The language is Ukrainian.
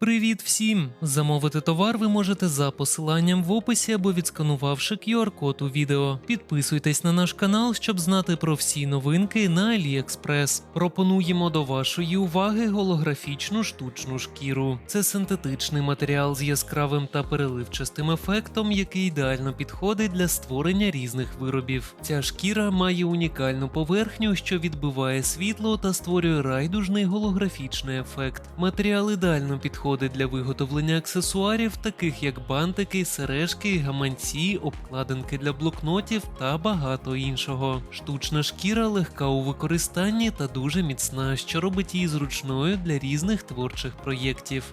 Привіт всім! Замовити товар ви можете за посиланням в описі або відсканувавши QR-код у відео. Підписуйтесь на наш канал, щоб знати про всі новинки на AliExpress. Пропонуємо до вашої уваги голографічну штучну шкіру. Це синтетичний матеріал з яскравим та переливчастим ефектом, який ідеально підходить для створення різних виробів. Ця шкіра має унікальну поверхню, що відбиває світло та створює райдужний голографічний ефект. Матеріал ідеально підходить для виготовлення аксесуарів, таких як бантики, сережки, гаманці, обкладинки для блокнотів та багато іншого. Штучна шкіра легка у використанні та дуже міцна, що робить її зручною для різних творчих проєктів.